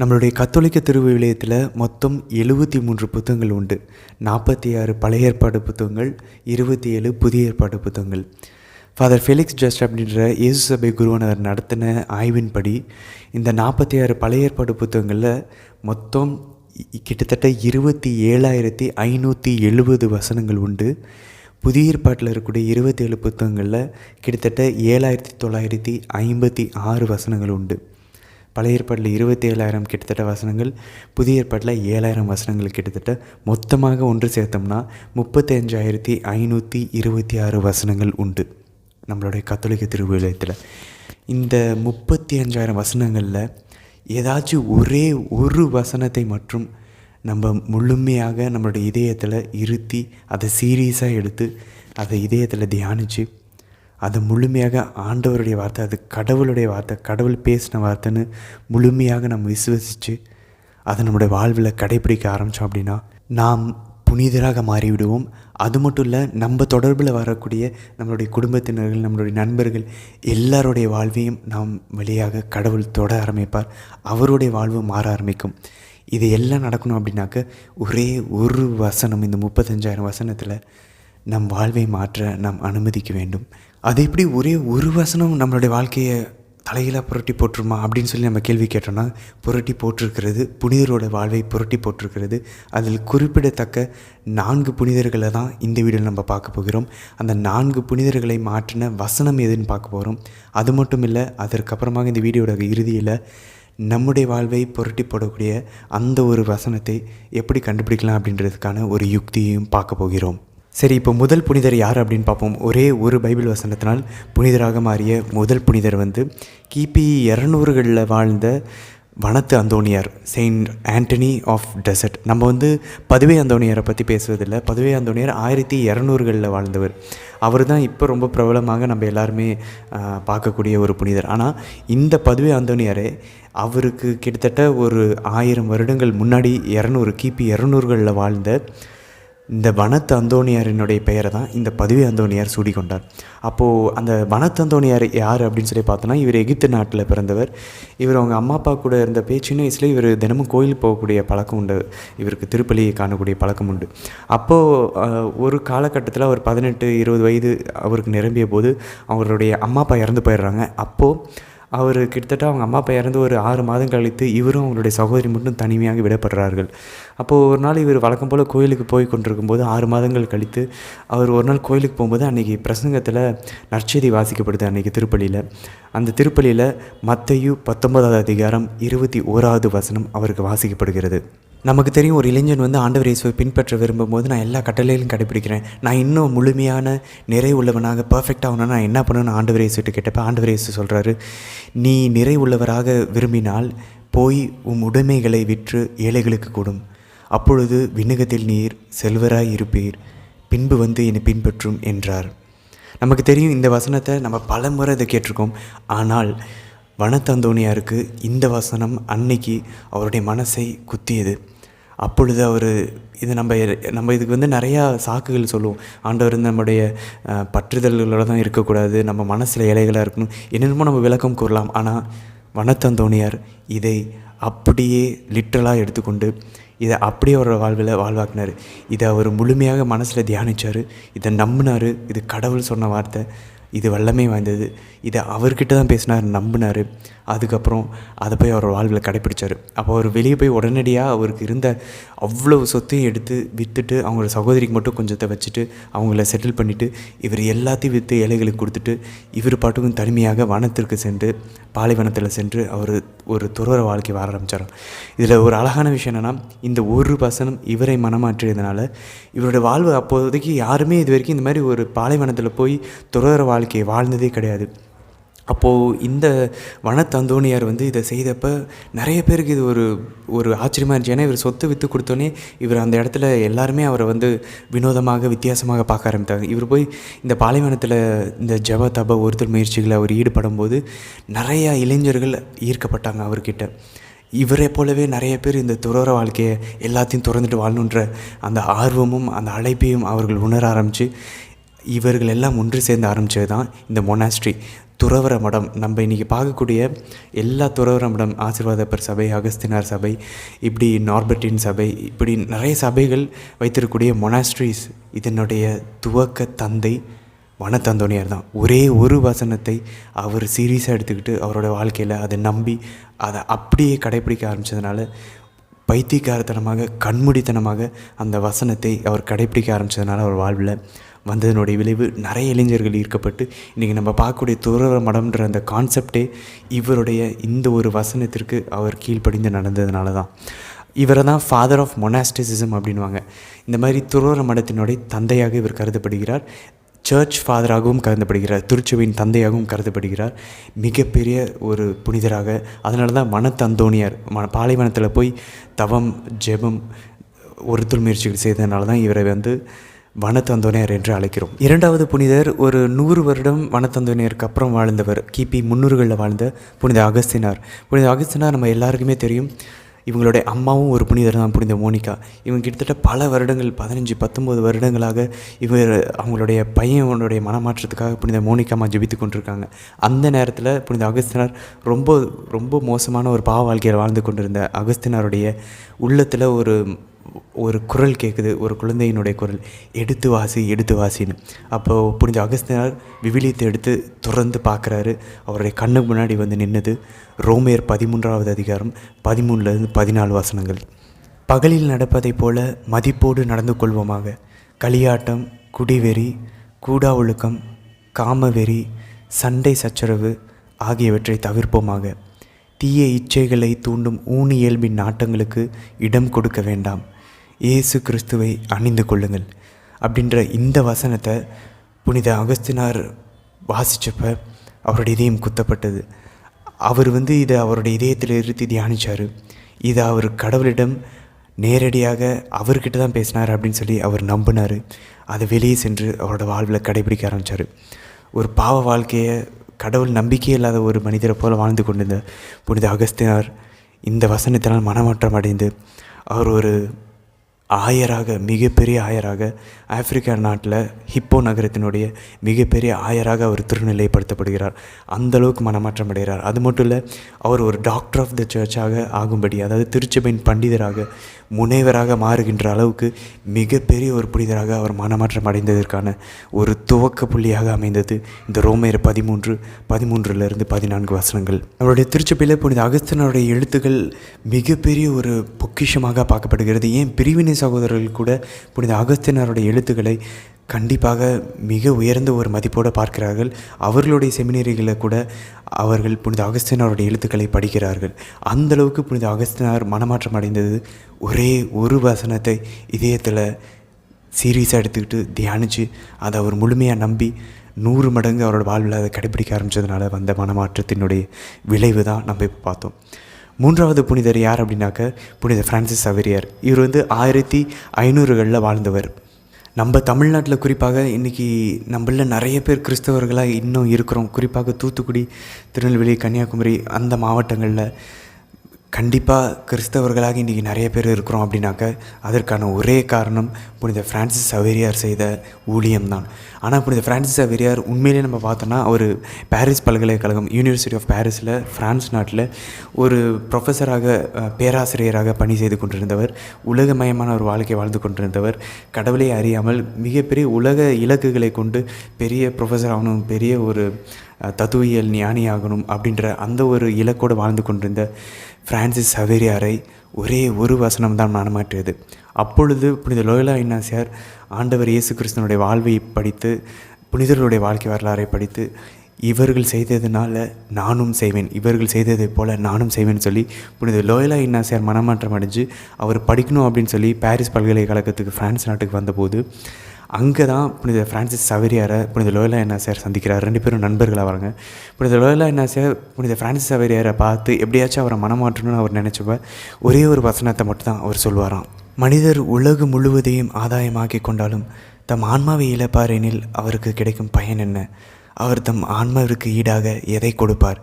நம்மளுடைய கத்தோலிக்க திருவிவிலியத்தில் மொத்தம் எழுபத்தி மூன்று புத்தகங்கள் உண்டு. நாற்பத்தி ஆறு பழைய ஏற்பாடு புத்தகங்கள் இருபத்தி ஏழு புதிய ஏற்பாடு புத்தகங்கள். ஃபாதர் ஃபெலிக்ஸ் ஜஸ்ட் அப்படின்ற இயேசு சபை குருவனர் நடத்தின ஆய்வின்படி இந்த நாற்பத்தி ஆறு பழைய ஏற்பாடு புத்தகங்களில் மொத்தம் கிட்டத்தட்ட இருபத்தி ஏழாயிரத்தி ஐநூற்றி எழுபது வசனங்கள் உண்டு. புதிய ஏற்பாட்டில் இருக்கக்கூடிய இருபத்தேழு புத்தகங்களில் கிட்டத்தட்ட ஏழாயிரத்தி தொள்ளாயிரத்தி ஐம்பத்தி ஆறு வசனங்கள் உண்டு. பழைய ஏற்பாட்டில் இருபத்தி ஏழாயிரம் கிட்டத்தட்ட வசனங்கள் புதிய ஏற்பாட்டில் ஏழாயிரம் வசனங்கள் கிட்டத்தட்ட. மொத்தமாக ஒன்று சேர்த்தோம்னா முப்பத்தஞ்சாயிரத்தி ஐநூற்றி இருபத்தி ஆறு வசனங்கள் உண்டு. நம்மளுடைய கத்தோலிக்க திருவிழயத்தில் இந்த முப்பத்தி அஞ்சாயிரம் வசனங்களில் ஏதாச்சும் ஒரே ஒரு வசனத்தை மற்றும் நம்ம முழுமையாக நம்மளுடைய இதயத்தில் இருத்தி அதை சீரியஸாக எடுத்து அதை இதயத்தில் தியானித்து அது முழுமையாக ஆண்டவருடைய வார்த்தை அது கடவுளுடைய வார்த்தை கடவுள் பேசின வார்த்தைன்னு முழுமையாக நம்ம விசுவசித்து அதை நம்முடைய வாழ்வில் கடைப்பிடிக்க ஆரம்பித்தோம் அப்படின்னா நாம் புனிதராக மாறிவிடுவோம். அது மட்டும் இல்லை நம்ம தொடர்பில் வரக்கூடிய நம்மளுடைய குடும்பத்தினர்கள் நம்மளுடைய நண்பர்கள் எல்லாருடைய வாழ்வையும் நாம் வழியாக கடவுள் தொட ஆரம்பிப்பார். அவருடைய வாழ்வு மாற ஆரம்பிக்கும். இது எல்லாம் நடக்கணும் அப்படின்னாக்க ஒரே ஒரு வசனம் இந்த முப்பத்தஞ்சாயிரம் வசனத்தில் நம் வாழ்வை மாற்ற நாம் அனுமதிக்க வேண்டும். அது எப்படி ஒரே ஒரு வசனம் நம்மளுடைய வாழ்க்கையை தலைகீழாக புரட்டி போட்டுருமா அப்படின்னு சொல்லி நம்ம கேள்வி கேட்டோம்னா புரட்டி போட்டிருக்கிறது புனிதரோட வாழ்வை புரட்டி போட்டிருக்கிறது. அதில் குறிப்பிடத்தக்க நான்கு புனிதர்களை தான் இந்த வீடியோவில் நம்ம பார்க்க போகிறோம். அந்த நான்கு புனிதர்களை மாற்றின வசனம் எதுன்னு பார்க்க போகிறோம். அது மட்டும் இல்லை அதற்கப்புறமாக இந்த வீடியோட இறுதியில் நம்முடைய வாழ்வை புரட்டி போடக்கூடிய அந்த ஒரு வசனத்தை எப்படி கண்டுபிடிக்கலாம் அப்படின்றதுக்கான ஒரு யுக்தியையும் பார்க்க போகிறோம். சரி இப்போ முதல் புனிதர் யார் அப்படின்னு பார்ப்போம். ஒரே ஒரு பைபிள் வசனத்தினால் புனிதராக மாறிய முதல் புனிதர் வந்து கிபி இரநூறுகளில் வாழ்ந்த வனத்து அந்தோனியார் செயின்ட் ஆண்டனி ஆஃப் டெசர்ட். நம்ம வந்து பதுவை அந்தோனியரை பற்றி பேசுவதில்லை. பதுவை அந்தோனியர் ஆயிரத்தி இரநூறுகளில் வாழ்ந்தவர். அவர் தான் இப்போ ரொம்ப பிரபலமாக நம்ம எல்லாருமே பார்க்கக்கூடிய ஒரு புனிதர். ஆனால் இந்த பதுவை அந்தோனியரே அவருக்கு கிட்டத்தட்ட ஒரு ஆயிரம் வருடங்கள் முன்னாடி இரநூறு கிபி இரநூறுகளில் வாழ்ந்த இந்த வனத்து அந்தோணியாரினுடைய பெயரை தான் இந்த பதுவை அந்தோணியார் சூடிக்கொண்டார். அப்போது அந்த வனத்து அந்தோணியார் யார் அப்படின்னு சொல்லி பார்த்தோன்னா இவர் எகிப்து நாட்டில் பிறந்தவர். இவர் அவங்க அம்மா அப்பா கூட இருந்த சின்ன வயசில் இவர் தினமும் கோயில் போகக்கூடிய பழக்கம் உண்டு. இவருக்கு திருப்பலியை காணக்கூடிய பழக்கம் உண்டு. அப்போது ஒரு காலகட்டத்தில் அவர் பதினெட்டு இருபது வயது அவருக்கு நிரம்பிய போது அவருடைய அம்மா அப்பா இறந்து போயிடுறாங்க. அப்போது அவர் கிட்டத்தட்ட அவங்க அம்மா அப்பா இறந்து ஒரு ஆறு மாதம் கழித்து இவரும் அவங்களுடைய சகோதரி மட்டும் தனிமையாக விடப்படுறார்கள். அப்போது ஒரு நாள் இவர் வழக்கம் போல் கோயிலுக்கு போய் கொண்டிருக்கும்போது ஆறு மாதங்கள் கழித்து அவர் ஒரு நாள் கோயிலுக்கு போகும்போது அன்றைக்கி பிரசங்கத்தில் நற்செய்தி வாசிக்கப்படுது அன்றைக்கி திருப்பலியில். அந்த திருப்பலியில் மத்தையு பத்தொன்பதாவது அதிகாரம் இருபத்தி ஓராவது வசனம் அவருக்கு வாசிக்கப்படுகிறது. நமக்கு தெரியும் ஒரு இளைஞன் வந்து ஆண்டவர் இயேசுவை பின்பற்ற விரும்பும் போது நான் எல்லா கட்டளையிலும் கடைப்பிடிக்கிறேன் நான் இன்னும் முழுமையான நிறை உள்ளவனாக பர்ஃபெக்டாக ஆகணும்னா நான் என்ன பண்ணணும் ஆண்டவர் இயேசுகிட்ட கேட்டப்ப ஆண்டவர் இயேசு சொல்கிறாரு நீ நிறை உள்ளவராக விரும்பினால் போய் உம் உடைமைகளை விற்று ஏழைகளுக்கு கொடும். அப்பொழுது விண்ணகத்தில் நீர் செல்வராய் இருப்பீர். பின்பு வந்து என்னை பின்பற்றும் என்றார். நமக்கு தெரியும் இந்த வசனத்தை நம்ம பல முறை இதை கேட்டிருக்கோம். ஆனால் வனத்தந்தோனியாருக்கு இந்த வசனம் அன்னைக்கு அவருடைய மனசை குத்தியது. அப்பொழுது அவர் இது நம்ம நம்ம இதுக்கு வந்து நிறையா சாக்குகள் சொல்லுவோம். ஆண்டவர் நம்முடைய பற்றுதல்களோட தான் இருக்கக்கூடாது நம்ம மனசில் இலைகளாக இருக்கணும் என்னென்னமோ நம்ம விளக்கம் கூறலாம். ஆனால் வனத்தந்தோணியார் இதை அப்படியே லிட்ரலாக எடுத்துக்கொண்டு இதை அப்படியே அவரோட வாழ்வில் வாழ்வாக்குனார். இதை அவர் முழுமையாக மனசில் தியானிச்சார். இதை நம்பினார். இது கடவுள் சொன்ன வார்த்தை. இது வல்லமை வாய்ந்தது. இதை அவர்கிட்ட தான் பேசினார் நம்பினார். அதுக்கப்புறம் அதை போய் அவர் வாழ்வில் கடைப்பிடிச்சார். அப்போ அவர் வெளியே போய் உடனடியாக அவருக்கு இருந்த அவ்வளவு சொத்தையும் எடுத்து விற்றுட்டு அவங்களோட சகோதரிக்கு மட்டும் கொஞ்சத்தை வச்சுட்டு அவங்கள செட்டில் பண்ணிவிட்டு இவர் எல்லாத்தையும் விற்று ஏழைகளுக்கு கொடுத்துட்டு இவர் பாட்டுக்கும் தனிமையாக வனத்திற்கு சென்று பாலைவனத்தில் சென்று அவர் ஒரு துறவர வாழ்க்கை வாழ ஆரம்பித்தார் இதில் ஒரு அழகான விஷயம் என்னென்னா இந்த ஒரு வசனம் இவரை மனமாற்றியதுனால இவரோட வாழ்வு அப்போதைக்கு யாருமே இது வரைக்கும் இந்த மாதிரி ஒரு பாலைவனத்தில் போய் துறவர வாழ்க்கையை வாழ்ந்ததே கிடையாது. அப்போது இந்த வனத்தந்தோணியார் வந்து இதை செய்தப்ப நிறைய பேருக்கு இது ஒரு ஒரு ஆச்சரியமாக இருந்துச்சு. ஏன்னா இவர் சொத்து விற்று கொடுத்தோன்னே இவர் அந்த இடத்துல எல்லாருமே அவரை வந்து வினோதமாக வித்தியாசமாக பார்க்க ஆரம்பித்தாங்க. இவர் போய் இந்த பாலைவனத்தில் இந்த ஜப தப ஒருத்தர் முயற்சிகளை அவர் ஈடுபடும் போது நிறையா இளைஞர்கள் ஈர்க்கப்பட்டாங்க அவர்கிட்ட. இவரை போலவே நிறைய பேர் இந்த துறவர வாழ்க்கையை எல்லாத்தையும் திறந்துட்டு வாழணுன்ற அந்த ஆர்வமும் அந்த அழைப்பையும் அவர்கள் உணர ஆரம்பித்து இவர்கள் எல்லாம் ஒன்று சேர்ந்து ஆரம்பித்தது தான் இந்த மொனாஸ்ட்ரி துறவர மடம். நம்ம இன்றைக்கி பார்க்கக்கூடிய எல்லா துறவர மடம் ஆசீர்வாதப்பர் சபை அகஸ்தினார் சபை இப்படி நார்பர்டின் சபை இப்படி நிறைய சபைகள் வைத்திருக்கக்கூடிய மொனாஸ்ட்ரிஸ் இதனுடைய துவக்க தந்தை வனத்தந்தோணியார் தான். ஒரே ஒரு வசனத்தை அவர் சீரியஸாக எடுத்துக்கிட்டு அவரோட வாழ்க்கையில் அதை நம்பி அதை அப்படியே கடைப்பிடிக்க ஆரம்பித்ததுனால பைத்தியக்காரத்தனமாக கண்மூடித்தனமாக அந்த வசனத்தை அவர் கடைப்பிடிக்க ஆரம்பித்ததுனால அவர் வாழ்வில் வந்ததனுடைய விளைவு நிறைய இளைஞர்கள் ஈர்க்கப்பட்டு இன்றைக்கி நம்ம பார்க்கக்கூடிய துறவர மடம்ன்ற அந்த கான்செப்டே இவருடைய இந்த ஒரு வசனத்திற்கு அவர் கீழ்ப்படிந்து நடந்ததுனால தான். இவரை தான் ஃபாதர் ஆஃப் மொனாஸ்டிசிசம் அப்படின்வாங்க இந்த மாதிரி துறவர மடத்தினுடைய தந்தையாக இவர் கருதப்படுகிறார். சர்ச் ஃபாதராகவும் கருதப்படுகிறார். திருச்சபையின் தந்தையாகவும் கருதப்படுகிறார். மிகப்பெரிய ஒரு புனிதராக அதனால தான் மனத்தந்தோணியார் ம பாலைவனத்தில் போய் தவம் ஜெபம் ஒருத்தல் முயற்சிகள் செய்ததுனால தான் இவரை வந்து வனத்தந்தோனியர் என்று அழைக்கிறோம். இரண்டாவது புனிதர் ஒரு நூறு வருடம் வனத்தந்தோனியருக்கு அப்புறம் வாழ்ந்தவர். கிபி முன்னூறுகளில் வாழ்ந்த புனித அகஸ்தினார். புனித அகஸ்தினார் நம்ம எல்லாருக்குமே தெரியும். இவங்களுடைய அம்மாவும் ஒரு புனிதர் தான் புனித மோனிகா. இவங்க கிட்டத்தட்ட பல வருடங்கள் பதினஞ்சு பத்தொம்போது வருடங்களாக இவர் அவங்களுடைய பையனுடைய மனமாற்றத்துக்காக புனித மோனிகாமா ஜெபித்து கொண்டிருக்காங்க. அந்த நேரத்தில் புனித அகஸ்தினார் ரொம்ப ரொம்ப மோசமான ஒரு பாவ வாழ்க்கையில் வாழ்ந்து கொண்டிருந்த அகஸ்தினாருடைய உள்ளத்தில் ஒரு ஒரு குரல் கேட்குது ஒரு குழந்தையினுடைய குரல். எடுத்து வாசி எடுத்து வாசின்னு. அப்போது புரிஞ்ச அகஸ்தினார் விவிலியத்தை எடுத்து திறந்து பார்க்குறாரு அவருடைய கண்ணுக்கு முன்னாடி வந்து நின்னது. ரோமையர் பதிமூன்றாவது அதிகாரம் பதிமூணுலேருந்து பதினாலு வசனங்கள். பகலில் நடப்பதைப் போல மதிப்போடு நடந்து கொள்வோமாக. களியாட்டம் குடிவெறி கூடா ஒழுக்கம் காமவெறி சண்டை சச்சரவு ஆகியவற்றை தவிர்ப்போமாக. தீய இச்சைகளை தூண்டும் ஊனி இயல்பின் நாட்டங்களுக்கு இடம் கொடுக்க வேண்டாம். இயேசு கிறிஸ்துவை அணிந்து கொள்ளுங்கள் அப்படின்ற இந்த வசனத்தை புனித அகஸ்தினார் வாசித்தப்ப அவருடைய இதயம் குத்தப்பட்டது. அவர் வந்து இதை அவருடைய இதயத்தில் இருத்தி தியானித்தார் இதை அவர் கடவுளிடம் நேரடியாக அவர்கிட்ட தான் பேசினார் அப்படின்னு சொல்லி அவர் நம்பினார். அதை வெளியே சென்று அவரோட வாழ்வில் கடைபிடிக்க ஆரம்பித்தார் ஒரு பாவ வாழ்க்கையை கடவுள் நம்பிக்கை இல்லாத ஒரு மனிதரை போல் வாழ்ந்து கொண்டிருந்த புனித அகஸ்தினார் இந்த வசனத்தினால் மனமாற்றம் அடைந்து அவர் ஒரு ஆயராக மிகப்பெரிய ஆயராக ஆப்பிரிக்கா நாட்டில் ஹிப்போ நகரத்தினுடைய மிகப்பெரிய ஆயராக அவர் திருநிலைப்படுத்தப்படுகிறார். அந்தளவுக்கு மனமாற்றம் அடைகிறார். அது மட்டும் இல்லை அவர் ஒரு டாக்டர் ஆஃப் த சர்ச்சாக ஆகும்படி அதாவது திருச்சபையின் பண்டிதராக முனைவராக மாறுகின்ற அளவுக்கு மிகப்பெரிய ஒரு புனிதராக அவர் மனமாற்றம் அடைந்ததற்கான ஒரு துவக்க புள்ளியாக அமைந்தது இந்த ரோமையர் பதிமூன்று பதிமூன்றுலேருந்து பதினான்கு வசனங்கள். அவருடைய திருச்சபையில் புனித அகஸ்தனுடைய எழுத்துக்கள் மிகப்பெரிய ஒரு பொக்கிஷமாக பார்க்கப்படுகிறது. ஏன்? பிரிவினை சகோதரர்கள் கூட புனித அகஸ்தினருடைய எழுத்துக்களை கண்டிப்பாக மிக உயர்ந்த ஒரு மதிப்போடு பார்க்கிறார்கள். அவர்களுடைய செமினரிகளை கூட அவர்கள் புனித அகஸ்தினாருடைய எழுத்துக்களை படிக்கிறார்கள். அந்த அளவுக்கு புனித அகஸ்தினார் மனமாற்றம் அடைந்தது. ஒரே ஒரு வசனத்தை இதயத்தில் சீரியஸாக எடுத்துக்கிட்டு தியானித்து அதை அவர் முழுமையாக நம்பி நூறு மடங்கு அவரோட வாழ்வில் அதை கடைபிடிக்க ஆரம்பித்ததுனால வந்த மனமாற்றத்தினுடைய விளைவு தான் நம்ம இப்போ பார்த்தோம். மூன்றாவது புனிதர் யார் அப்படின்னாக்க புனித ஃப்ரான்சிஸ் சவேரியார் இவர் வந்து ஆயிரத்தி ஐநூறுகளில் வாழ்ந்தவர். நம்ம தமிழ்நாட்டில் குறிப்பாக இன்றைக்கி நம்மள நிறைய பேர் கிறிஸ்தவர்களாக இன்னும் இருக்கிறோம். குறிப்பாக தூத்துக்குடி திருநெல்வேலி கன்னியாகுமரி அந்த மாவட்டங்களில். கண்டிப்பாக கிறிஸ்தவர்களாக இன்றைக்கி நிறைய பேர் இருக்கிறோம் அப்படின்னாக்க அதற்கான ஒரே காரணம் புனித ஃப்ரான்சிஸ் சவேரியார் செய்த ஊழியம் தான் ஆனால் புனித ஃப்ரான்சிஸ் சவேரியார் உண்மையிலே நம்ம பார்த்தோன்னா அவர் பாரிஸ் பல்கலைக்கழகம் யூனிவர்சிட்டி ஆஃப் பாரிஸில் ஃப்ரான்ஸ் நாட்டில் ஒரு ப்ரொஃபஸராக பேராசிரியராக பணி செய்து கொண்டிருந்தவர். உலகமயமான ஒரு வாழ்க்கை வாழ்ந்து கொண்டிருந்தவர். கடவுளை அறியாமல் மிகப்பெரிய உலக இலக்குகளை கொண்டு பெரிய ப்ரொஃபஸர் ஆகணும் பெரிய ஒரு தத்துவியல் ஞானி ஆகணும் அப்படின்ற அந்த ஒரு இலக்கோடு வாழ்ந்து கொண்டிருந்த ஃப்ரான்சிஸ் சவேரியாரை ஒரே ஒரு வசனம் தான் மனமாற்றியது. அப்பொழுது புனித லோயலா இன்னாசியார் ஆண்டவர் இயேசு கிறிஸ்தனுடைய வாழ்வை படித்து புனிதர்களுடைய வாழ்க்கை வரலாறை படித்து இவர்கள் செய்ததுனால நானும் செய்வேன் இவர்கள் செய்ததைப் போல் நானும் செய்வேன் சொல்லி புனித லோயலா இன்னாசியார் மனமாற்றம் அடைஞ்சு அவர் படிக்கணும் அப்படின்னு சொல்லி பாரிஸ் பல்கலைக்கழகத்துக்கு ஃப்ரான்ஸ் நாட்டுக்கு வந்தபோது அங்கே தான் புனித ஃப்ரான்சிஸ் சவேரியாரை புனித லோயலா என்னாசியார் சந்திக்கிறார். ரெண்டு பேரும் நண்பர்களாக வராங்க புனித லோயலா என்னாசியார் புனித ஃப்ரான்சிஸ் சவேரியாரை பார்த்து எப்படியாச்சும் அவரை மனமாற்றணும்னு அவர் நினச்சப்ப ஒரே ஒரு வசனத்தை மட்டும் தான் அவர் சொல்வாராம். மனிதர் உலகு முழுவதையும் ஆதாயமாக்கி கொண்டாலும் தம் ஆன்மாவை இழப்பார் எனில் அவருக்கு கிடைக்கும் பயன் என்ன? அவர் தம் ஆன்மாவிற்கு ஈடாக எதை கொடுப்பார்?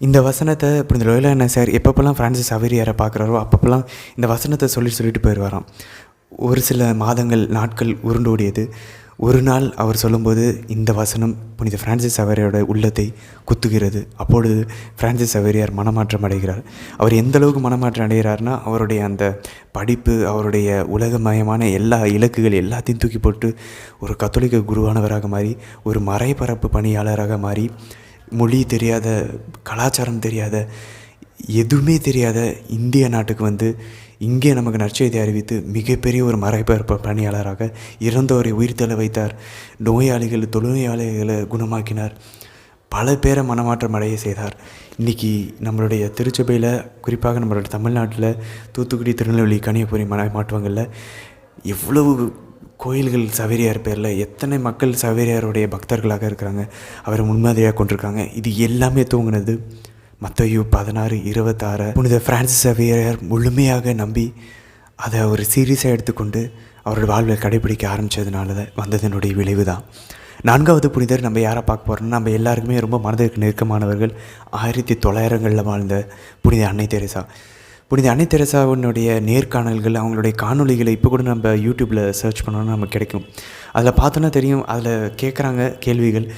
இந்த வசனத்தை புனித லோயலா என்ன சார் எப்பப்பெல்லாம் ஃப்ரான்சிஸ் சவேரியாரை பார்க்குறாரோ அப்பப்பெல்லாம் இந்த வசனத்தை சொல்லி சொல்லிட்டு போயிடுவாராம் ஒரு சில மாதங்கள் நாட்கள் உருண்டோடியது. ஒரு நாள் அவர் சொல்லும்போது இந்த வசனம் புனித ஃப்ரான்சிஸ் சவேரியோட உள்ளத்தை குத்துகிறது. அப்பொழுது பிரான்சிஸ் சவேரியார் மனமாற்றம் அடைகிறார். அவர் எந்த அளவுக்கு மனமாற்றம் அடைகிறார்னா அவருடைய அந்த படிப்பு அவருடைய உலகமயமான எல்லா இலக்குகள் எல்லாத்தையும் தூக்கி போட்டு ஒரு கத்தோலிக்க குருவானவராக மாறி ஒரு மறைபரப்பு பணியாளராக மாறி மொழி தெரியாத கலாச்சாரம் தெரியாத எதுவுமே தெரியாத இந்திய நாட்டுக்கு வந்து இங்கே நமக்கு நற்செய்தி அறிவித்து மிகப்பெரிய ஒரு மறைபெயர்ப்பு பணியாளராக இறந்தவரை உயிர்த்தெழ வைத்தார். நோயாளிகள் தொழுநோயாளிகளை குணமாக்கினார். பல பேரை மனமாற்றம் அடைய செய்தார். இன்றைக்கி நம்மளுடைய திருச்சபையில் குறிப்பாக நம்மளுடைய தமிழ்நாட்டில் தூத்துக்குடி திருநெல்வேலி கன்னியாகுமரி மன மாற்றங்களில் எவ்வளவு கோயில்கள் சவேரியார் பேரில் எத்தனை மக்கள் சவேரியாருடைய பக்தர்களாக இருக்கிறாங்க அவரை முன்மாதிரியாக கொண்டிருக்காங்க. இது எல்லாமே தூங்கினது மத்தையோ பதினாறு இருபத்தாறு புனித பிரான்சிஸ் அவியர் முழுமையாக நம்பி அதை ஒரு சீரியஸாக எடுத்துக்கொண்டு அவரோட வாழ்வை கடைபிடிக்க ஆரம்பித்ததுனால தான் வந்ததனுடைய விளைவு தான் நான்காவது புனிதர் நம்ம யாரை பார்க்க போகிறோம்னா நம்ம எல்லாருக்குமே ரொம்ப மனதிற்கு நெருக்கமானவர்கள். ஆயிரத்தி தொள்ளாயிரங்களில் வாழ்ந்த புனித அன்னை தெரசா. புனித அன்னை தெரசாவினுடைய நேர்காணல்கள் அவங்களுடைய காணொளிகளை இப்போ கூட நம்ம யூடியூப்பில் சர்ச் பண்ணோன்னா நமக்கு கிடைக்கும். அதில் பார்த்தோன்னா தெரியும் அதில் கேட்குறாங்க கேள்விகள்.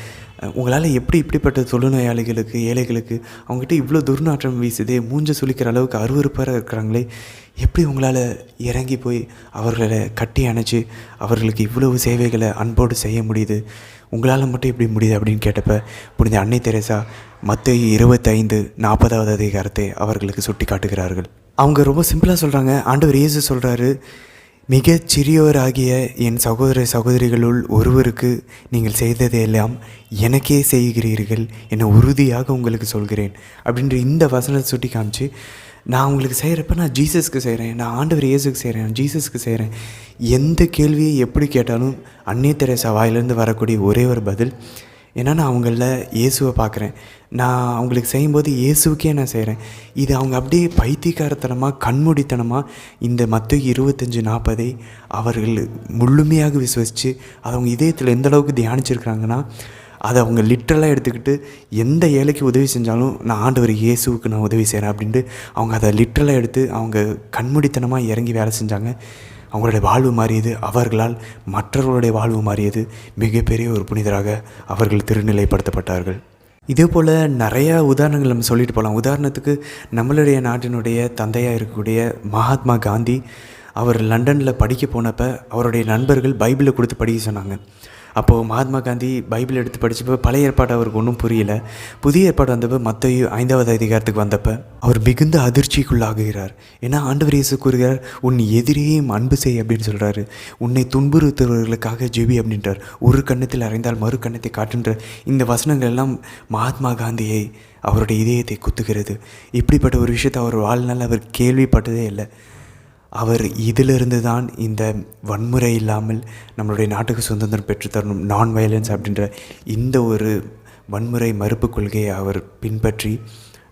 உங்களால் எப்படி இப்படிப்பட்ட தொழுநோயாளிகளுக்கு ஏழைகளுக்கு அவங்ககிட்ட இவ்வளோ துர்நாற்றம் வீசுதே மூஞ்ச சுளிக்கிற அளவுக்கு அருவறுப்பாக இருக்கிறாங்களே எப்படி உங்களால் இறங்கி போய் அவர்களை கட்டி அணைச்சி அவர்களுக்கு இவ்வளவு சேவைகளை அன்போடு செய்ய முடியுது? உங்களால் மட்டும் எப்படி முடியுது அப்படின்னு கேட்டப்ப புனித அன்னை தெரேசா மற்ற இருபத்தைந்து நாற்பதாவது அதிகாரத்தை அவர்களுக்கு சுட்டி காட்டுகிறார்கள் அவங்க ரொம்ப சிம்பிளாக சொல்கிறாங்க ஆண்டவர் இயேசு சொல்கிறாரு மிகச் சிறியோராகிய என் சகோதர சகோதரிகளுள் ஒருவருக்கு நீங்கள் செய்ததையெல்லாம் எனக்கே செய்கிறீர்கள் என உறுதியாக உங்களுக்கு சொல்கிறேன். அப்படின்ற இந்த வசனத்தை சுட்டி காமிச்சு நான் உங்களுக்கு செய்கிறப்ப நான் ஜீசஸ்க்கு செய்கிறேன் நான் ஆண்டவர் இயேசுக்கு செய்கிறேன் நான் ஜீசஸ்க்கு செய்கிறேன் எந்த கேள்வியை எப்படி கேட்டாலும் அன்னை தெரசா வாயிலேருந்து வரக்கூடிய ஒரே ஒரு பதில் ஏன்னா நான் அவங்கள இயேசுவை பார்க்குறேன். நான் அவங்களுக்கு செய்யும்போது இயேசுக்கே நான் செய்கிறேன். இது அவங்க அப்படியே பைத்தியக்காரத்தனமாக கண்மூடித்தனமாக இந்த மற்ற இருபத்தஞ்சி நாற்பதை அவர்கள் முழுமையாக விசுவசித்து அதை அவங்க இதயத்தில் எந்த அளவுக்கு தியானிச்சிருக்கிறாங்கன்னா அதை அவங்க லிட்ரலாக எடுத்துக்கிட்டு எந்த ஏழைக்கு உதவி செஞ்சாலும் நான் ஆண்டவர் இயேசுவுக்கு நான் உதவி செய்கிறேன் அப்படின்ட்டு அவங்க அதை லிட்ரலாக எடுத்து அவங்க கண்மூடித்தனமாக இறங்கி வேலை செஞ்சாங்க. அவங்களுடைய வாழ்வு மாறியது அவர்களால் மற்றவர்களுடைய வாழ்வு மாறியது மிகப்பெரிய ஒரு புனிதராக அவர்கள் திருநிலைப்படுத்தப்பட்டார்கள். இதே போல் நிறையா உதாரணங்கள் நம்ம சொல்லிட்டு போகலாம் உதாரணத்துக்கு நம்மளுடைய நாட்டினுடைய தந்தையாக இருக்கக்கூடிய மகாத்மா காந்தி அவர் லண்டனில் படிக்க போனப்போ அவருடைய நண்பர்கள் பைபிளை கொடுத்து படிக்க சொன்னாங்க. அப்போது மகாத்மா காந்தி பைபிள் எடுத்து படித்தப்போ பழைய ஏற்பாடு அவருக்கு ஒன்றும் புரியல. புதிய ஏற்பாடு வந்தப்போ மற்ற ஐந்தாவது அதிகாரத்துக்கு வந்தப்போ அவர் மிகுந்த அதிர்ச்சிக்குள்ளாகுகிறார் ஏன்னா ஆண்டவர் இயேசு கூறுகிறார் உன் எதிரியும் அன்பு செய் அப்படின்னு சொல்கிறாரு உன்னை துன்புறுத்துறவர்களுக்காக ஜெபி அப்படின்றார். ஒரு கன்னத்தில் அறைந்தால் மறு கன்னத்தை காட்டுன்ற இந்த வசனங்கள் எல்லாம் மகாத்மா காந்தியை அவருடைய இதயத்தை குத்துகிறது. இப்படிப்பட்ட ஒரு விஷயத்தை அவர் வாழ்நாள் அவர் கேள்விப்பட்டதே இல்லை. அவர் இதிலிருந்து தான் இந்த வன்முறை இல்லாமல் நம்மளுடைய நாட்டுக்கு சுதந்திரம் பெற்றுத்தரணும். நான் வயலன்ஸ் அப்படின்ற இந்த ஒரு வன்முறை மறுப்பு கொள்கையை அவர் பின்பற்றி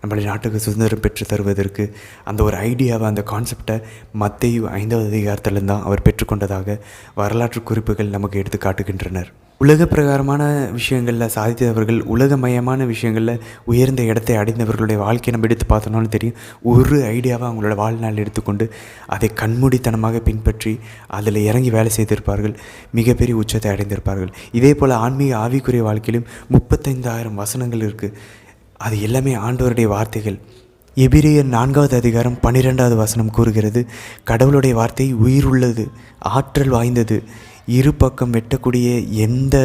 நம்மளுடைய நாட்டுக்கு சுதந்திரம் பெற்று தருவதற்கு அந்த ஒரு ஐடியாவை அந்த கான்செப்டை மத்திய ஐந்தாவது அதிகாரத்திலும் தான் அவர் பெற்றுக்கொண்டதாக வரலாற்று குறிப்புகள் நமக்கு எடுத்து காட்டுகின்றனர். உலக பிரகாரமான விஷயங்களில் சாதித்தவர்கள் உலகமயமான விஷயங்களில் உயர்ந்த இடத்தை அடைந்தவர்களுடைய வாழ்க்கையை நம்ம எடுத்து பார்த்தோம்னாலும் தெரியும் ஒரு ஐடியாவை அவங்களோட வாழ்நாள் எடுத்துக்கொண்டு அதை கண்மூடித்தனமாக பின்பற்றி அதில் இறங்கி வேலை செய்திருப்பார்கள் மிகப்பெரிய உச்சத்தை அடைந்திருப்பார்கள். இதே போல் ஆன்மீக ஆவிக்குரிய வாழ்க்கையிலும் முப்பத்தைந்தாயிரம் வசனங்கள் இருக்குது அது எல்லாமே ஆண்டவருடைய வார்த்தைகள். எபிரியர் நான்காவது அதிகாரம் பன்னிரெண்டாவது வசனம் கூறுகிறது கடவுளுடைய வார்த்தை உயிர் உள்ளது ஆற்றல் வாய்ந்தது இரு பக்கம் வெட்டக்கூடிய எந்த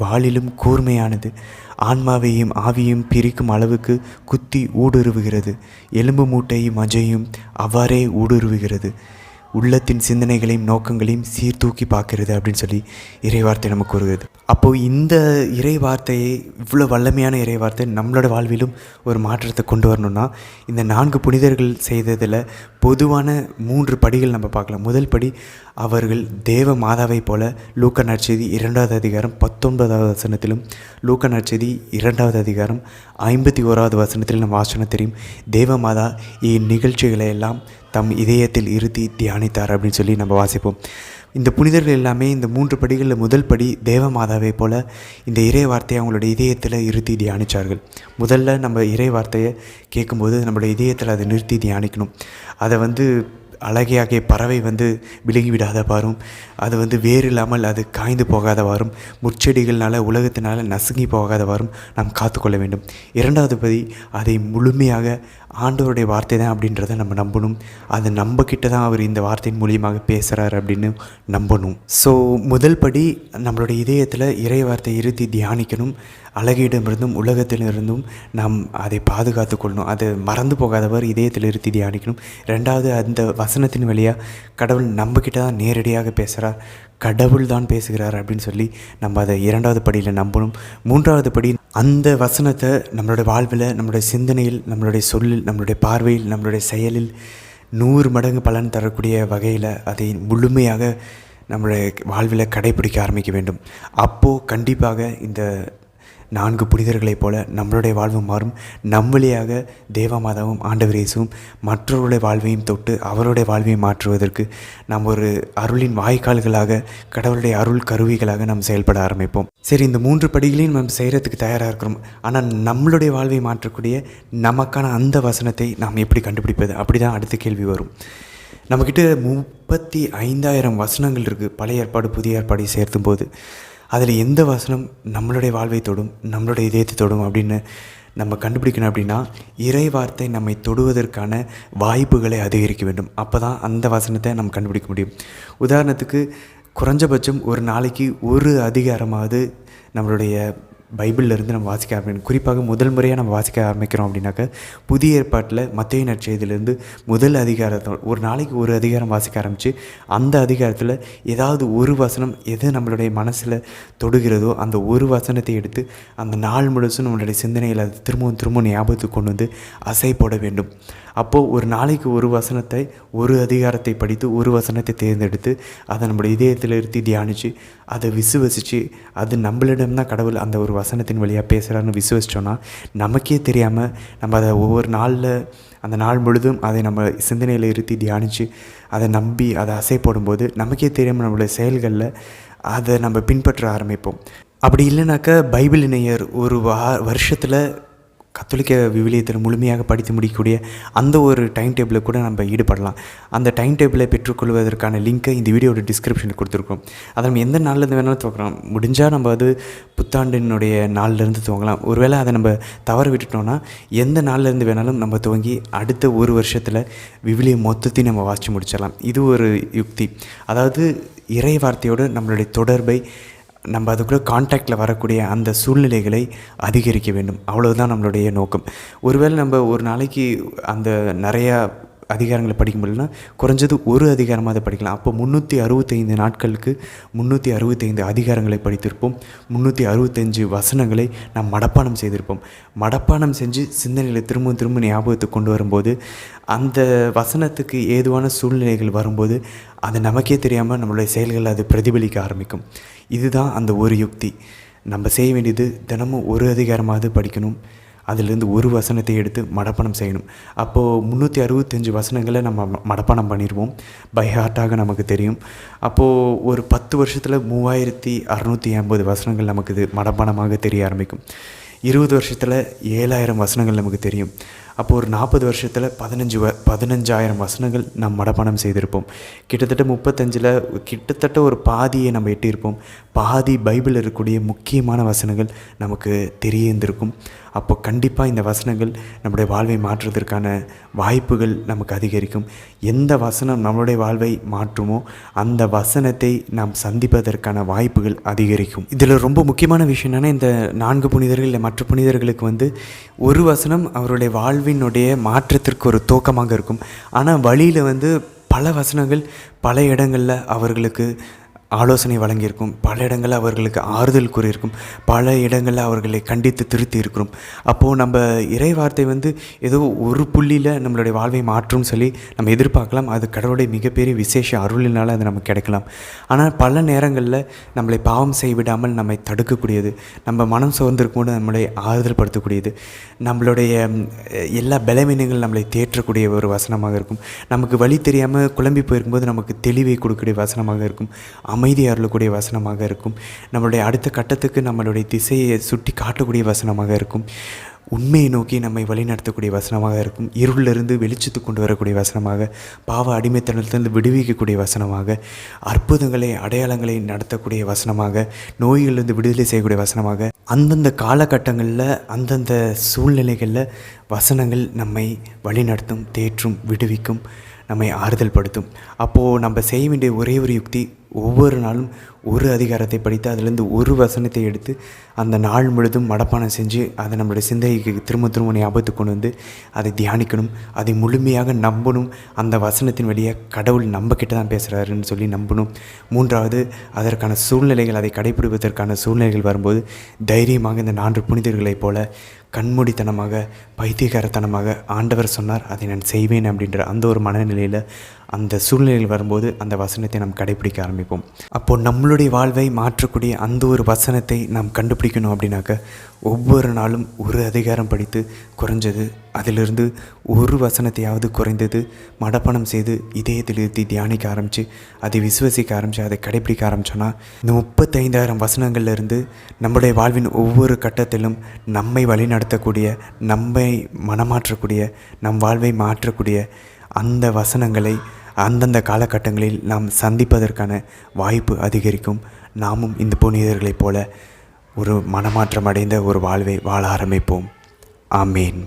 வாளிலும் கூர்மையானது ஆன்மாவையும் ஆவியும் பிரிக்கும் அளவுக்கு குத்தி ஊடுருவுகிறது எலும்பு மூட்டையும் மஜையும் அவ்வாறே ஊடுருவுகிறது. உள்ளத்தின் சிந்தனைகளையும் நோக்கங்களையும் சீர்தூக்கி பார்க்கறது அப்படின்னு சொல்லி இறைவார்த்தை நமக்கு கூறுகிறது. அப்போது இந்த இறைவார்த்தையை இவ்வளோ வல்லமையான இறைவார்த்தை நம்மளோட வாழ்விலும் ஒரு மாற்றத்தை கொண்டு வரணும்னா இந்த நான்கு புனிதர்கள் செய்ததில் பொதுவான மூன்று படிகள் நம்ம பார்க்கலாம். முதல் படி அவர்கள் தேவ மாதாவை போல லூக்க நற்செய்தி இரண்டாவது அதிகாரம் பத்தொன்பதாவது வசனத்திலும் லூக்க நற்செய்தி இரண்டாவது அதிகாரம் ஐம்பத்தி ஓராவது வசனத்தில் நம்ம வாசனம் தெரியும். தேவ மாதா இந்நிகழ்ச்சிகளை எல்லாம் தம் இதயத்தில் இருத்தி தியானித்தார் அப்படின்னு சொல்லி நம்ம வாசிப்போம். இந்த புனிதர்கள் எல்லாமே இந்த மூன்று படிகளில் முதல் படி தேவமாதாவை போல் இந்த இறை வார்த்தையை அவங்களோட இதயத்தில் இருத்தி தியானித்தார்கள் முதல்ல நம்ம இறை வார்த்தையை கேட்கும்போது நம்மளோட இதயத்தில் அதை நிறுத்தி தியானிக்கணும். அதை வந்து அழகியாகிய பறவை வந்து விழுங்கி விடாத அது வந்து வேறு இல்லாமல் அது காய்ந்து போகாத வாரும் முற்செடிகள்னால் உலகத்தினால் நசுங்கி போகாத வாரும் நாம் காத்துக்கொள்ள வேண்டும். இரண்டாவது பதி அதை முழுமையாக ஆண்டவருடைய வார்த்தை தான் அப்படின்றத நம்ம நம்பணும். அது நம்பக்கிட்ட தான் அவர் இந்த வார்த்தையின் மூலியமாக பேசுகிறார் அப்படின்னு நம்பணும். ஸோ முதல் படி நம்மளுடைய இதயத்தில் இறை வார்த்தை இருத்தி தியானிக்கணும். அழகியிடமிருந்தும் உலகத்திலிருந்தும் நாம் அதை பாதுகாத்து கொள்ளணும். அதை மறந்து போகாதவர் இதயத்தில் இருத்தி தியானிக்கணும். ரெண்டாவது அந்த வசனத்தின் வழியாக கடவுள் நம்மக்கிட்ட தான் நேரடியாக பேசுகிறார் கடவுள் தான் பேசுகிறார் அப்படின்னு சொல்லி நம்ம அதை இரண்டாவது படியில் நம்பணும். மூன்றாவது படி அந்த வசனத்தை நம்மளுடைய வாழ்வில் நம்மளுடைய சிந்தனையில் நம்மளுடைய சொல்லில் நம்மளுடைய பார்வையில் நம்மளுடைய செயலில் நூறு மடங்கு பலன் தரக்கூடிய வகையில் அதை முழுமையாக நம்மளுடைய வாழ்வில் கடைபிடிக்க ஆரம்பிக்க வேண்டும். அப்போது கண்டிப்பாக இந்த நான்கு புனிதர்களைப் போல நம்மளுடைய வாழ்வும் மாறும். நம் வழியாக தேவமாதாவும் ஆண்டவர் இயேசுவும் மற்றவர்களுடைய வாழ்வையும் தொட்டு அவருடைய வாழ்வையும் மாற்றுவதற்கு நாம் ஒரு அருளின் வாய்க்கால்களாக கடவுளுடைய அருள் கருவிகளாக நாம் செயல்பட ஆரம்பிப்போம். சரி இந்த மூன்று படிகளையும் நம்ம செய்கிறதுக்கு தயாராக இருக்கிறோம். ஆனால் நம்மளுடைய வாழ்வை மாற்றக்கூடிய நமக்கான அந்த வசனத்தை நாம் எப்படி கண்டுபிடிப்பது? அப்படி தான் அடுத்த கேள்வி வரும். நம்மக்கிட்ட முப்பத்தி ஐந்தாயிரம் வசனங்கள் இருக்குது பழைய ஏற்பாடு புதிய ஏற்பாடு சேர்த்தும் போது அதில் எந்த வசனம் நம்மளுடைய வாழ்வை தொடும் நம்மளுடைய இதயத்தை தொடும் அப்படின்னு நம்ம கண்டுபிடிக்கணும் அப்படின்னா இறை வார்த்தை நம்மை தொடுவதற்கான வாய்ப்புகளை அதிகரிக்க வேண்டும். அப்போ தான் அந்த வசனத்தை நம்ம கண்டுபிடிக்க முடியும். உதாரணத்துக்கு குறைஞ்சபட்சம் ஒரு நாளைக்கு ஒரு அதிகாரமாவது நம்மளுடைய பைபிளிலிருந்து நம்ம வாசிக்க ஆரம்பிக்கணும். குறிப்பாக முதல் முறையாக நம்ம வாசிக்க ஆரம்பிக்கிறோம் அப்படின்னாக்க புதிய ஏற்பாட்டில் மத்திய நற்செய்தியிலேருந்து முதல் அதிகாரத்தை ஒரு நாளைக்கு ஒரு அதிகாரம் வாசிக்க ஆரம்பித்து அந்த அதிகாரத்தில் ஏதாவது ஒரு வசனம் எது நம்மளுடைய மனசில் தொடுகிறதோ அந்த ஒரு வசனத்தை எடுத்து அந்த நாள் முழுசும் நம்மளுடைய சிந்தனையில் அது திரும்பவும் திரும்பவும் ஞாபகத்துக்கு கொண்டு வந்து அசை போட வேண்டும். அப்போது ஒரு நாளைக்கு ஒரு வசனத்தை ஒரு அதிகாரத்தை படித்து ஒரு வசனத்தை தேர்ந்தெடுத்து அதை நம்மளுடைய இதயத்தில் இருத்தி தியானித்து அதை விசுவசித்து அது நம்மளிடம் தான் கடவுள் அந்த ஒரு வசனத்தின் வழியாக பேசுகிறாருன்னு விசுவசித்தோன்னா நமக்கே தெரியாமல் நம்ம அதை ஒவ்வொரு நாளில் அந்த நாள் முழுதும் அதை நம்ம சிந்தனையில் இருத்தி தியானித்து அதை நம்பி அதை அசைப்படும்போது நமக்கே தெரியாமல் நம்மளுடைய செயல்களில் அதை நம்ம பின்பற்ற ஆரம்பிப்போம். அப்படி இல்லைனாக்கா பைபிள் இணையர் ஒரு வா வருஷத்தில் கத்தோலிக்க விவிலியத்தில் முழுமையாக படித்து முடிக்கக்கூடிய அந்த ஒரு டைம் டேபிளை கூட நம்ம ஈடுபடலாம். அந்த டைம் டேபிளை பெற்றுக்கொள்வதற்கான லிங்க்கை இந்த வீடியோட டிஸ்கிரிப்ஷனில் கொடுத்துருக்கோம். அதை நம்ம எந்த நாள்லேருந்து வேணாலும் துவக்கலாம். முடிஞ்சால் நம்ம அது புத்தாண்டினுடைய நாள்லேருந்து துவங்கலாம். ஒருவேளை அதை நம்ம தவற விட்டுட்டோம்னா எந்த நாள்லேருந்து வேணாலும் நம்ம துவங்கி அடுத்த ஒரு வருஷத்தில் விவிலியம் மொத்தத்தையும் நம்ம வாசித்து முடிச்சிடலாம். இது ஒரு யுக்தி. அதாவது இறை வார்த்தையோடு நம்மளுடைய தொடர்பை நம்ம அதுக்குள்ளே காண்டாக்டில் வரக்கூடிய அந்த சூழ்நிலைகளை அதிகரிக்க வேண்டும். அவ்வளவுதான் நம்மளுடைய நோக்கம். ஒருவேளை நம்ம ஒரு நாளைக்கு அந்த நிறையா அதிகாரங்களை படிக்க முடியலன்னா குறைஞ்சது ஒரு அதிகாரமாக படிக்கலாம். அப்போ முந்நூற்றி அறுபத்தைந்து நாட்களுக்கு முந்நூற்றி அறுபத்தைந்து அதிகாரங்களை படித்திருப்போம். முந்நூற்றி அறுபத்தஞ்சு வசனங்களை நாம் மடப்பானம் செய்திருப்போம். மடப்பானம் செஞ்சு சிந்தனையில் திரும்ப திரும்ப ஞாபகத்துக்கு கொண்டு வரும்போது அந்த வசனத்துக்கு ஏதுவான சூழ்நிலைகள் வரும்போது அது நமக்கே தெரியாமல் நம்மளுடைய செயல்களை அது பிரதிபலிக்க ஆரம்பிக்கும். இதுதான் அந்த ஒரு யுக்தி. நம்ம செய்ய வேண்டியது தினமும் ஒரு அதிகாரமாவது படிக்கணும். அதிலிருந்து ஒரு வசனத்தை எடுத்து மடப்பணம் செய்யணும். அப்போது முந்நூற்றி அறுபத்தஞ்சு வசனங்களை நம்ம மடப்பணம் மடப்பானம் பண்ணிடுவோம் பை ஹார்ட்டாக நமக்கு தெரியும். அப்போது ஒரு பத்து வருஷத்தில் மூவாயிரத்தி அறநூற்றி ஐம்பது வசனங்கள் நமக்கு இது மடப்பானமாக தெரிய ஆரம்பிக்கும். இருபது வருஷத்தில் ஏழாயிரம் வசனங்கள் நமக்கு தெரியும். அப்போ ஒரு நாற்பது வருஷத்தில் பதினஞ்சு வ பதினஞ்சாயிரம் வசனங்கள் நாம் மடப்பானம் செய்திருப்போம். கிட்டத்தட்ட முப்பத்தஞ்சில் கிட்டத்தட்ட ஒரு பாதியை நம்ம எட்டியிருப்போம். பாதி பைபிளில் இருக்கக்கூடிய முக்கியமான வசனங்கள் நமக்கு தெரிய இருந்திருக்கும் அப்போ கண்டிப்பாக இந்த வசனங்கள் நம்முடைய வாழ்வை மாற்றுவதற்கான வாய்ப்புகள் நமக்கு அதிகரிக்கும். எந்த வசனம் நம்மளுடைய வாழ்வை மாற்றுமோ அந்த வசனத்தை நாம் சந்திப்பதற்கான வாய்ப்புகள் அதிகரிக்கும். இதில் ரொம்ப முக்கியமான விஷயம் என்னென்னா இந்த நான்கு புனிதர்கள் இல்லை மற்ற புனிதர்களுக்கு வந்து ஒரு வசனம் அவருடைய வாழ்வினுடைய மாற்றத்திற்கு ஒரு தோக்கமாக இருக்கும். ஆனால் வழியில் வந்து பல வசனங்கள் பல இடங்களில் அவர்களுக்கு ஆலோசனை வழங்கியிருக்கும். பல இடங்களில் அவர்களுக்கு ஆறுதல் கூறியிருக்கும். பல இடங்களில் அவர்களை கண்டித்து திருத்தி இருக்கிறோம் அப்போது நம்ம இறை வார்த்தை வந்து ஏதோ ஒரு புள்ளியில் நம்மளுடைய வாழ்வை மாற்றும்னு சொல்லி நம்ம எதிர்பார்க்கலாம். அது கடவுளுடைய மிகப்பெரிய விசேஷ அருளினால் அது நமக்கு கிடைக்கலாம். ஆனால் பல நேரங்களில் நம்மளை பாவம் செய்விடாமல் நம்மை தடுக்கக்கூடியது நம்ம மனம் சோர்ந்திருக்கும் போது நம்மளை ஆறுதல் படுத்தக்கூடியது நம்மளுடைய எல்லா பலவீனங்கள் நம்மளை தேற்றக்கூடிய ஒரு வசனமாக இருக்கும். நமக்கு வழி தெரியாமல் குழம்பி போயிருக்கும்போது நமக்கு தெளிவை கொடுக்கக்கூடிய வசனமாக இருக்கும். அமைதி அருளக்கூடிய வசனமாக இருக்கும். நம்மளுடைய அடுத்த கட்டத்துக்கு நம்மளுடைய திசையை சுட்டி காட்டக்கூடிய வசனமாக இருக்கும். உண்மையை நோக்கி நம்மை வழிநடத்தக்கூடிய வசனமாக இருக்கும். இருளிலிருந்து வெளிச்சத்துக்கு கொண்டு வரக்கூடிய வசனமாக பாவ அடிமைத்தனத்திலிருந்து விடுவிக்கக்கூடிய வசனமாக அற்புதங்களை அடையாளங்களை நடத்தக்கூடிய வசனமாக நோய்களிலிருந்து விடுதலை செய்யக்கூடிய வசனமாக அந்தந்த காலகட்டங்களில் அந்தந்த சூழ்நிலைகளில் வசனங்கள் நம்மை வழிநடத்தும் தேற்றும் விடுவிக்கும் நம்மை ஆறுதல் படுத்தும் அப்போது நம்ம செய்ய வேண்டிய ஒரே ஒரு யுக்தி ஒவ்வொரு நாளும் ஒரு அதிகாரத்தை படித்து அதிலிருந்து ஒரு வசனத்தை எடுத்து அந்த நாள் முழுதும் மடப்பானம் செஞ்சு அதை நம்மளுடைய சிந்தனைக்கு திரும்ப திரும்ப ஞாபகத்துக்கு கொண்டு வந்து அதை தியானிக்கணும். அதை முழுமையாக நம்பணும். அந்த வசனத்தின் வழியாக கடவுள் நம்பக்கிட்ட தான் பேசுகிறாருன்னு சொல்லி நம்பணும். மூன்றாவது அதற்கான சூழ்நிலைகள் அதை கடைப்பிடிப்பதற்கான சூழ்நிலைகள் வரும்போது தைரியமாக இந்த நான்கு புனிதர்களைப் போல கண்மூடித்தனமாக பைத்தியகாரத்தனமாக ஆண்டவர் சொன்னார் அதை நான் செய்வேன் அப்படின்ற அந்த ஒரு மனநிலையில் அந்த சூழ்நிலையில் வரும்போது அந்த வசனத்தை நாம் கடைபிடிக்க ஆரம்பிப்போம். அப்போது நம்மளுடைய வாழ்வை மாற்றக்கூடிய அந்த ஒரு வசனத்தை நாம் கண்டுபிடிக்கணும் அப்படின்னாக்க ஒவ்வொரு நாளும் ஒரு அதிகாரம் படித்து குறைஞ்சது அதிலிருந்து ஒரு வசனத்தையாவது குறைந்தது மடப்பணம் செய்து இதயத்தில் இருத்தி தியானிக்க ஆரம்பித்து அதை விசுவசிக்க ஆரம்பித்து அதை கடைபிடிக்க ஆரம்பித்தோன்னா இந்த முப்பத்தைந்தாயிரம் வசனங்கள்லேருந்து நம்முடைய வாழ்வின் ஒவ்வொரு கட்டத்திலும் நம்மை வழிநடத்தக்கூடிய நம்மை மனமாற்றக்கூடிய நம் வாழ்வை மாற்றக்கூடிய அந்த வசனங்களை அந்தந்த காலகட்டங்களில் நாம் சந்திப்பதற்கான வாய்ப்பு அதிகரிக்கும். நாமும் இந்த புனிதர்களைப் போல ஒரு மனமாற்றம் அடைந்த ஒரு வாழ்வை வாழ ஆரம்பிப்போம். ஆமீன்.